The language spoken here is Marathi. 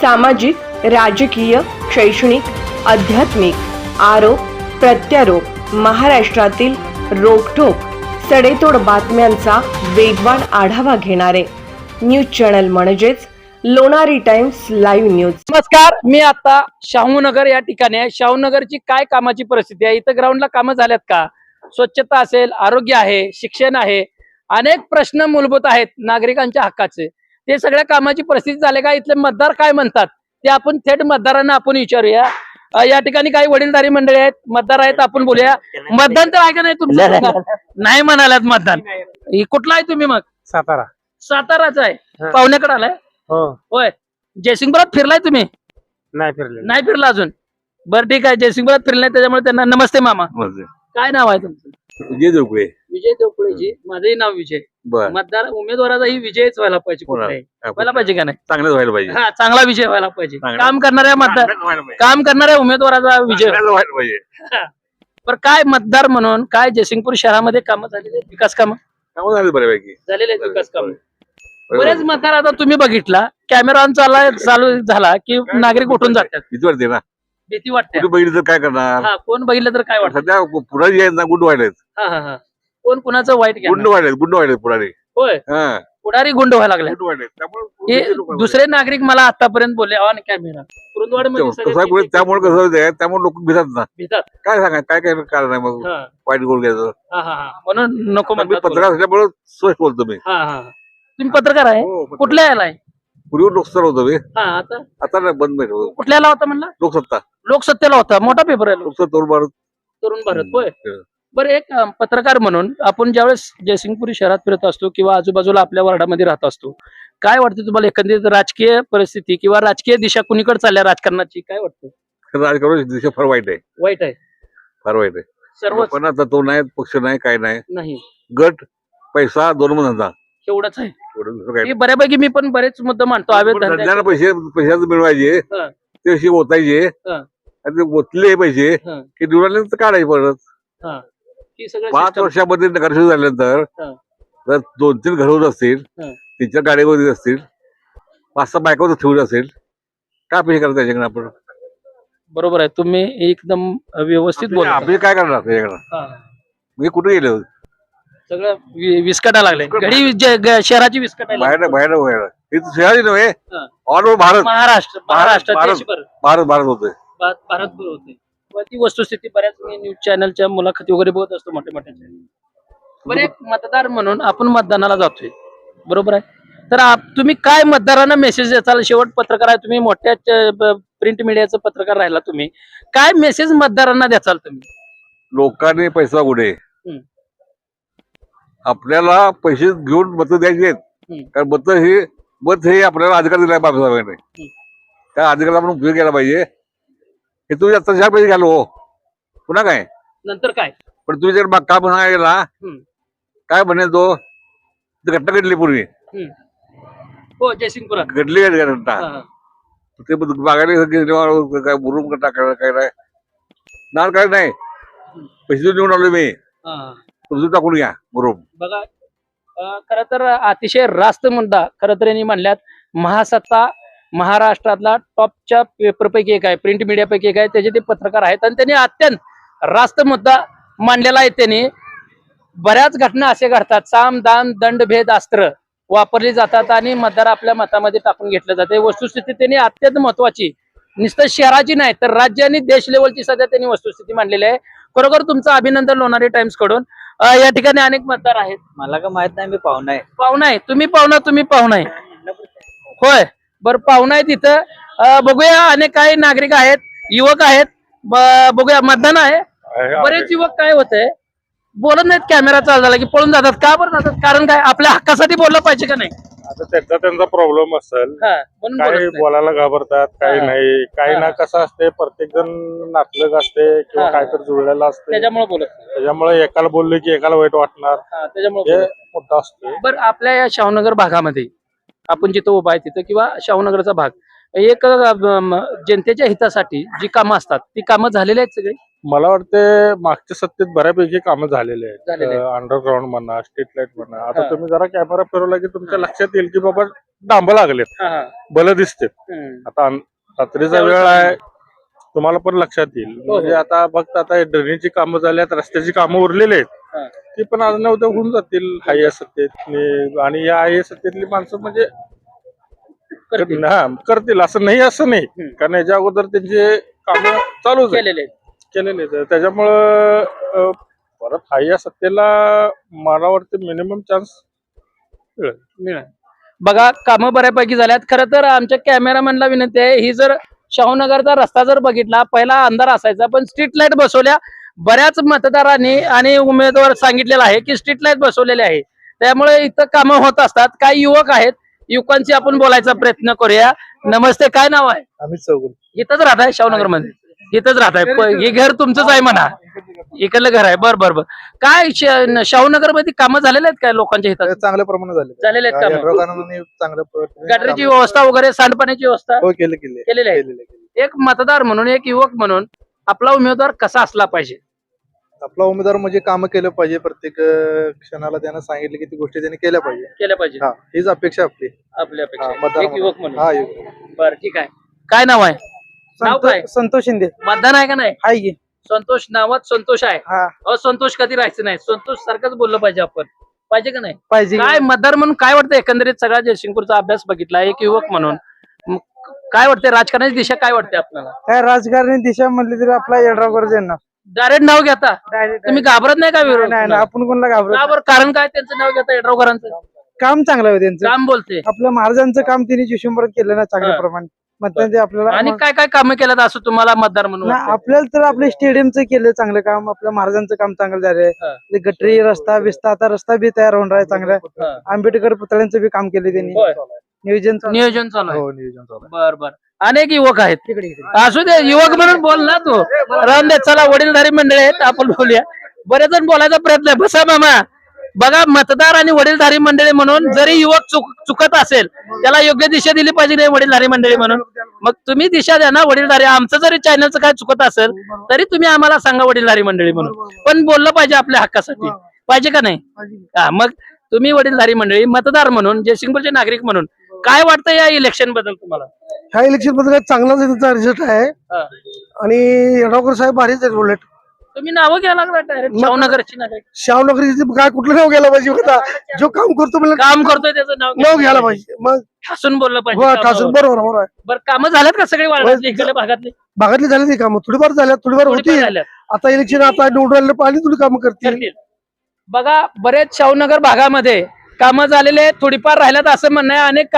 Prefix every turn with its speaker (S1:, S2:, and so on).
S1: सामाजिक राजकीय शैक्षणिक आध्यात्मिक आरोप प्रत्यारोप महाराष्ट्रातील रोखोक सडेतोड बातम्यांचा वेगवान आढावा घेणारे न्यूज चॅनल म्हणजेच लोणारी टाइम्स लाईव्ह न्यूज.
S2: नमस्कार मी आता शाहूनगर या ठिकाणी आहे. शाहूनगरची काय कामाची परिस्थिती आहे? इथं ग्राउंडला कामं झाल्यात का? स्वच्छता असेल आरोग्य आहे शिक्षण आहे अनेक प्रश्न मूलभूत आहेत नागरिकांच्या हक्काचे. ते सगळ्या कामाची परिस्थिती झाले का इथले मतदार काय म्हणतात? ते आपण थेट मतदारांना आपण विचारूया. या ठिकाणी काही वडीलधारी मंडळी आहेत मतदार आहेत आपण बोलूया. मतदान तर आहे का नाही तुमचं? नाही म्हणालात मतदान. हे कुठला आहे तुम्ही मग?
S3: सातारा.
S2: साताराच आहे. पाहुण्याकडे आलाय?
S3: हो.
S2: होय. जयसिंगपुरात फिरलाय तुम्ही?
S3: नाही फिरले
S2: नाही फिरला अजून? बरं ठीक आहे. जयसिंगपुरात फिरले नाही त्याच्यामुळे त्यांना नमस्ते मामा. काय नाव आहे तुमचं?
S4: जोगवे.
S2: विजय देवकुळेजी माझंही नाव विजय.
S4: बर.
S2: मतदार उमेदवाराचाही विजयच व्हायला पाहिजे कुठलाही. व्हायला पाहिजे का नाही?
S4: चांगलंच व्हायला पाहिजे.
S2: हा चांगला विजय व्हायला पाहिजे.
S4: चांगला.
S2: काम करणाऱ्या मतदार
S4: चांगलंच व्हायला पाहिजे.
S2: काम करणाऱ्या उमेदवाराचा विजय.
S4: चांगलंच व्हायला पाहिजे.
S2: बरं काय मतदार म्हणून काय जयसिंगपूर शहरामध्ये कामं झालेले आहेत? विकास कामं?
S4: चांगलं झालं बऱ्यापैकी.
S2: झालेले आहेत विकास कामं.
S4: बरोबर.
S2: बरेच मतदार आता तुम्ही बघितला कॅमेरा ऑन चालला चालू झाला की नागरिक उठून जातात.
S4: भीती वाटते ना?
S2: भीती वाटते.
S4: कुठे बघितलं तर काय करणार?
S2: हा कोण बघितलं तर काय वाटतं?
S4: सध्या पुढे जे आहेत ना गुंड व्हायलेत
S2: हा हा हा. कोण कुणाचं वाईट
S4: गुंड? व्हायलेत गुंड व्हायलेत पुढारी.
S2: होय.
S4: हा.
S2: पुढारी गुंड व्हायला लागले
S4: गुंड त्यामुळे
S2: हे
S4: भीती लोकांना
S2: दुसरे नागरिक मला आतापर्यंत बोलले ऑन कॅमेरा
S4: पुढे त्यामुळे कसं होतंय त्यामुळे लोक भितात ना.
S2: भितात
S4: काय सांगा काय काय कारण आहे मग?
S2: हा,
S4: वाईट गोल घ्यायचं.
S2: हा, हा, हा. म्हणून नको
S4: मी
S2: म्हणतात
S4: पत्रकार असल्यामुळे स्वच्छ बोलतो मी.
S2: हा हा. तुम्ही पत्रकार आहे?
S4: हो, पत्रकार.
S2: कुठल्या याला आहे?
S4: पूर्वी लोकसत्ता होतो मी.
S2: हा आता?
S4: आता नाही बंद नाही.
S2: कुठल्याला होता म्हणला?
S4: लोकसत्ता.
S2: लोकसत्तेला होता. मोठा पेपर आहे. लोक-
S4: लोकसत्ता तरुण भारत.
S2: तरुण भारत होय.
S4: हम्म.
S2: बरं एक पत्रकार म्हणून आपण ज्यावेळेस जयसिंगपुरी शहरात फिरत असतो किंवा आजूबाजूला आपल्या वार्डामध्ये राहत असतो काय वाटतं तुम्हाला एकंदरीत राजकीय परिस्थिती किंवा राजकीय दिशा कुणीकडे चालल्या राजकारणाची? काय वाटतं?
S4: राजकारण दिशा फार वाईट आहे.
S2: वाईट आहे.
S4: फार वाईट आहे.
S2: सर्व
S4: लोकांना तत्व नाही पक्ष नाही काय नाही.
S2: नाही.
S4: गट पैसा दोन धंदा
S2: एवढंच आहे. हे बऱ्यापैकी मी पण बरेच मुद्दे मांडतो
S4: पण पैसे पैशाचं मिळवायचे. ते असे ओतायचे. आणि ते ओतले पैसे. की निवडल्यानंतर काढायचे परत.
S2: सगळं
S4: पाच
S2: system-
S4: वर्षामध्ये नगरसेवक झाल्यानंतर
S2: हा.
S4: जर दोन तीन घर होत असतील
S2: हा.
S4: तीन चार गाडीवर असतील पाच सहा बायकावर ठेवले असेल काय पैसे करतात त्याच्याकडे आपण?
S2: बरोबर आहे. तुम्ही एकदम व्यवस्थित बोलता.
S4: आपले काय करणार त्याच्याकडे
S2: हा.
S4: मी कुठे गेले? होते
S2: सगळं वि- विस्कटा लागले. घडी विज- ग- शहराची विस्कटायला
S4: बाहेर बाहेर बाहेर इथं शहराची नव्हे.
S2: हा.
S4: All over Bharat.
S2: Maharashtra Maharashtra
S4: Bharat-
S2: देशभर
S4: भारत भारत होते
S2: भा- भारतभर होते ती वस्तुस्थिती बऱ्याच मी न्यूज चॅनलच्या मुलाखती वगैरे बघत असतो मोठ्या मोठ्या बरं एक मतदार म्हणून आपण मतदानाला जातोय. बरोबर आहे? तर आप- तुम्ही काय मतदारांना मेसेज देताल? शेवट पत्रकार आहे तुम्ही मोठ्या प्रिंट मीडियाचं पत्रकार राहिला तुम्ही. काय मेसेज मतदारांना द्याचाल तुम्ही?
S4: लोकांनी पैसा
S2: हम्म.
S4: आपल्याला पैसे घेऊन मत द्यायची
S2: हम्म.
S4: कारण मत हे मत हे आपल्याला अधिकार दिलाय बाबासाहेबांनी. त्या अधिकाराला आपण उपयोग केला पाहिजे. हे चार पैसे घालो हो. पुन्हा काय?
S2: नंतर काय?
S4: पण तुम्ही जर का म्हणा गेला
S2: हम्म. काय
S4: म्हणेल तो? ती घटना घडली पूर्वी.
S2: हो जयसिंगपुरात.
S4: घडली आहे घटना
S2: हा, हा.
S4: ते बघायला काय बुरून टाकायला काय नाही. नाल काय नाही. पैसे देऊन निवडून आलो मी.
S2: हा, हा.
S4: तुमचं टाकून घ्या बरोबर
S2: बघा अं, खरं तर अतिशय रास्त मुद्दा खरं तर यांनी म्हणल्यात महासत्ता महाराष्ट्रातला टॉपच्या पेपरपैकी एक आहे प्रिंट मीडियापैकी एक आहे त्याचे ते पत्रकार आहेत आणि त्यांनी अत्यंत रास्त मुद्दा मांडलेला आहे त्यांनी. बऱ्याच घटना असे घडतात साम दाम दंड भेद अस्त्र वापरली जातात आणि मतदार आपल्या मतामध्ये टाकून घेतलं जाते वस्तुस्थिती त्यांनी अत्यंत महत्वाची. नुसतं शहराची नाही तर राज्य आणि देश लेवलची सध्या त्यांनी वस्तुस्थिती मांडलेली आहे. खरोखर तुमचं अभिनंदन लोणारी टाइम्सकडून. या ठिकाणी अनेक मतदार आहेत.
S5: मला का माहीत नाही मी पाहुणा आहे
S2: पाहुणा आहे तुम्ही पाहुणा तुम्ही पाहुणा आहे होय. बरं पाहुणा आहे तिथं बघूया अनेक काही नागरिक आहेत युवक आहेत बघूया मतदान आहे बरेच युवक काय होत आहे बोलत नाहीत कॅमेरा चालू झाला की पळून जातात का बरं जातात कारण काय आपल्या हक्कासाठी बोललं पाहिजे का नाही
S3: आता त्यांचा त्यांचा प्रॉब्लेम असेल
S2: हा
S3: काही. बोलायला घाबरतात काही. नाही काही. ना कसं असते प्रत्येक जण नातलग असते किंवा
S2: हा.
S3: काहीतरी जुळलेलं असते
S2: त्याच्यामुळे बोलत.
S3: त्याच्यामुळे एकाला बोलले की एकाला वाईट वाटणार
S2: हा, त्याच्यामुळे.
S3: मुद्दा असतो
S2: बरं आपल्या या शाहूनगर भागामध्ये आपण जिथं उभा आहे तिथं किंवा शाहूनगरचा भाग. एक जनतेच्या हितासाठी जी कामं असतात ती कामं झालेली आहेत सगळी?
S3: मला वाटते मागच्या सत्तेत बऱ्यापैकी कामं झालेले आहेत. अंडरग्राऊंड म्हणा स्ट्रीट लाइट म्हणा. आता
S2: हा.
S3: तुम्ही जरा कॅमेरा फिरवला की तुमच्या लक्षात येईल की बाबा डांब लागलेत.
S2: हा, हा.
S3: बल दिसते. आता रात्रीचा वेळ आहे. तुम्हाला पण लक्षात येईल.
S2: हो.
S3: म्हणजे आता फक्त आता ड्रेनेजची कामं झाली आहेत रस्त्याची कामं उरलेली आहेत.
S2: हा.
S3: ती पण आज न उद्या होऊन जातील हाय सत्तेतली आणि या हाय सत्तेतली माणसं म्हणजे
S2: करतील.
S3: हा करतील असं नाही असं नाही. कारण याच्या अगोदर त्यांचे काम आहे
S2: केलेले.
S3: केलेले. त्याच्यामुळं परत हाय या सत्तेला मला वाटतं मिनिमम चान्स
S2: मिळालं. बघा कामं बऱ्यापैकी झाल्यात खरं तर आमच्या कॅमेरामॅनला विनंती आहे ही जर शाहूनगरचा रस्ता जर बघितला पहिला अंधार असायचा पण स्ट्रीट लाइट बसवल्या बऱ्याच मतदारांनी आणि उमेदवार सांगितलेलं आहे की स्ट्रीट लाइट बसवलेले आहे. त्यामुळे इथं कामं होत असतात. काही युवक आहेत. युवकांशी आपण बोलायचा प्रयत्न करूया. नमस्ते काय नाव आहे?
S5: आम्ही चौगुल.
S2: इथंच राहत आहे शाहूनगरमध्ये इथंच राहत आहे हे घर तुमचंच आहे म्हणा. इकडलं घर आहे. बर बर बर. काय शाहूनगरमध्ये कामं झालेले आहेत काय लोकांच्या हितात
S5: चांगल्या प्रमाणात झाले.
S2: झालेले आहेत गटरीची व्यवस्था वगैरे सांडपाण्याची व्यवस्था
S5: हो केले केले.
S2: केलेली आहे. एक मतदार म्हणून एक युवक म्हणून आपला उमेदवार कसा असला पाहिजे?
S5: आपला उमेदवार म्हणजे काम केलं पाहिजे प्रत्येक अं, क्षणाला त्यानं सांगितलं की ती गोष्टी त्यांनी केल्या पाहिजे.
S2: केलं पाहिजे.
S5: हा हीच अपेक्षा आपली.
S2: आपल्या
S5: हा,
S2: अपेक्षा
S5: मतदार
S2: एक युवक म्हणून.
S5: हा युवक.
S2: बर ठीक आहे. काय नाव आहे? नाव काय?
S6: संतोष शिंदे.
S2: मतदान आहे का नाही?
S6: हाय की.
S2: संतोष नावात संतोष आहे.
S6: हा.
S2: असंतोष कधी राहायचं नाही. संतोष सारखंच बोललं पाहिजे आपण. पाहिजे का नाही?
S6: पाहिजे
S2: काय मतदार म्हणून काय वाटतं एकंदरीत सगळा जयसिंगपूरचा अभ्यास बघितला एक युवक म्हणून. काय वाटते राजकारणाची दिशा काय वाटते आपल्याला?
S6: काय राजकारणी दिशा म्हणली तरी आपला येड्रावकर येणार
S2: डायरेक्ट नाव घेता तुम्ही घाबरत नाही का विरोध
S6: नाही नाही आपण कोणाला घाबरत
S2: का बरं कारण काय त्यांचं नाव घेता येड्रावकरांचं.
S6: काम चांगलं आहे त्यांचं
S2: काम बोलते
S6: आपलं महाराजांचं काम त्यांनी जिशुंभरात केलं ना चांगल्या
S2: हा.
S6: प्रमाणे मग त्यांचे आपल्याला
S2: आणि काय काय कामं केलं असं तुम्हाला मतदार म्हणून?
S6: आपल्याला तर आपल्या स्टेडियमचं केलं चांगलं काम आपल्या महाराजांचं काम चांगलं झालंय
S2: हा.
S6: ते गटरी रस्ता बिस्ता आता रस्ता बी तयार होऊन राहिला चांगला
S2: हा.
S6: आंबेडकर पुतळ्यांचं बी काम केले त्यांनी
S2: होय.
S6: नियोजन आहे.
S2: नियोजन चालू आहे
S5: हो नियोजन चालू आहे.
S2: बर बर अनेक युवक आहेत. असू दे युवक म्हणून बोल ना तू. राम दे चला वडीलधारी मंडळी आहेत आपण बोलूया. बरेच जण बोलायचा प्रयत्न आहे. बसा मामा. बघा मतदार आणि वडीलधारी मंडळी म्हणून जरी युवक चुक चुकत असेल त्याला योग्य दिशा दिली पाहिजे नाही वडीलधारी मंडळी म्हणून. मग तुम्ही दिशा द्या ना वडीलधारी. आमचं जरी चॅनलचं काय चुकत असेल तरी तुम्ही आम्हाला सांगा वडीलधारी मंडळी म्हणून. पण बोललं पाहिजे आपल्या हक्कासाठी. पाहिजे का नाही? हा मग तुम्ही वडीलधारी मंडळी मतदार म्हणून जयसिंगपूरचे नागरिक म्हणून काय वाटतं या इलेक्शनबद्दल तुम्हाला?
S7: ह्या इलेक्शनमध्ये चांगलाच त्यांचा रिझल्ट आहे.
S2: हा.
S7: आणि येडावकर साहेब भारीच आहेत उलट.
S2: तुम्ही नावं घ्यायला लागला डायरेक्ट शाहूनगरची नागरिक
S7: शावनगरी काय कुठलं नाव घ्यायला पाहिजे आता. जो काम करतो मला
S2: काम करतोय त्याचं नाव
S7: नाव घ्यायला पाहिजे. मग
S2: ठासून बोललं
S7: हो,
S2: पाहिजे
S7: ठासून.
S2: कामावर.
S7: बरोबर बरोबर आहे.
S2: बरं कामं झाल्यात का सगळी वाढवायची. इकडे भागातली?
S7: भागातली झाली ती कामं. थोडीफार झाल्या थोडीफार
S2: थोडीफार
S7: होती
S2: झाल्यात.
S7: आता इलेक्शन आता निवडून आलेलं पाणी थोडी कामं करतील.
S2: करतील. बघा बरेच शाहूनगर भागामध्ये कामं झालेले थोडीफार राहिल्यात असं म्हणणं आहे. अनेक